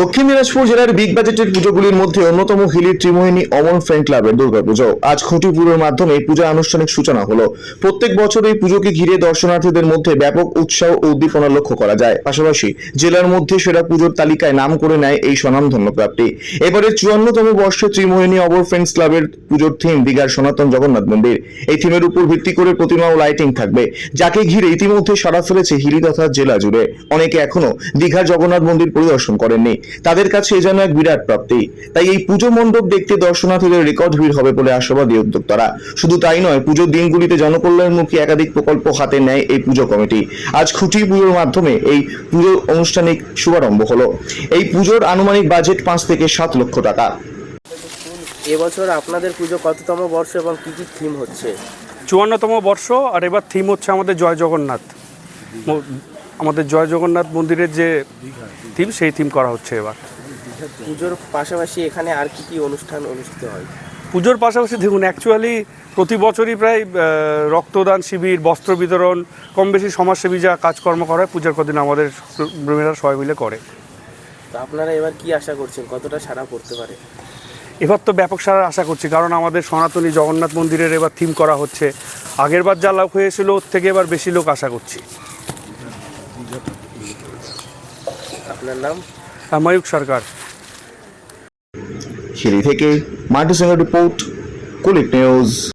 দক্ষিণ দিনাজপুর জেলার বিগ বাজেটের পুজোগুলির মধ্যে অন্যতম হিলির ত্রিমোহিনী অমন ফ্রেন্ড ক্লাবের দুর্গাপুজো আজ খুঁটিপুরের মাধ্যমে পূজা আনুষ্ঠানিক সূচনা হলো। প্রত্যেক বছর এই পুজোকে ঘিরে দর্শনার্থীদের মধ্যে ব্যাপক উৎসাহ ও উদ্দীপনা লক্ষ্য করা যায়। পাশাপাশি জেলার মধ্যে সেরা পুজোর তালিকায় নাম করে নেয় এই স্বনামধন্য ক্লাবটি। এবারে চুয়ান্নতম বর্ষে ত্রিমোহিনী অমর ফ্রেন্ডস ক্লাবের পুজোর থিম দীঘার সনাতন জগন্নাথ মন্দির। এই থিমের উপর ভিত্তি করে প্রতিমা ও লাইটিং থাকবে, যাকে ঘিরে ইতিমধ্যে সাড়া ফেলেছে হিলি তথা জেলা জুড়ে। অনেকে এখনও দীঘার জগন্নাথ মন্দির পরিদর্শন করেননি। তাদের কাছে এ যেন এক বিরাট প্রাপ্তি। তাই এই পুজো মণ্ডপ দেখতে দর্শনার্থীদের রেকর্ড ভিড় হবে বলে আশাবাদী উদ্যোক্তারা। শুধু তাই নয় পুজোর দিনগুলিতে জনকল্যাণমুখী একাধিক প্রকল্প হাতে নেয় এই পুজো কমিটি। আজ খুঁটি পুজোর মাধ্যমে এই পুজোর আনুষ্ঠানিক শুভারম্ভ হলো। এই পুজোর আনুমানিক বাজেট পাঁচ থেকে সাত লক্ষ টাকা। এবছর আপনাদের পুজো কততম বর্ষ এবং কি কি থিম হচ্ছে? চুয়ান্নতম বর্ষ আর এবার থিম হচ্ছে আমাদের জয় জগন্নাথ। আমাদের জয় জগন্নাথ মন্দিরের যে থিম সেই থিম করা হচ্ছে এবার। পুজোর পাশাপাশি এখানে আর কি কি অনুষ্ঠান অনুষ্ঠিত হয়? পুজোর পাশাপাশি দেখুন অ্যাকচুয়ালি প্রতি বছরই প্রায় রক্তদান শিবির বস্ত্র বিতরণ কম বেশি সমাজসেবী যা কাজকর্ম করা হয় পূজার কদিন আমাদের মেয়েরা সবাই মিলে করে। তো আপনারা এবার কি আশা করছেন? কতটা সারা পড়তে পারে? এবার তো ব্যাপক সারা আশা করছি কারণ আমাদের সনাতনী জগন্নাথ মন্দিরের এবার থিম করা হচ্ছে। আগেরবার যা লোক হয়েছিল ওর থেকে এবার বেশি লোক আশা করছি। আপনার নাম? আর সরকার। সিঁড়ি থেকে মাল্টি রিপোর্ট কুলিক নিউজ।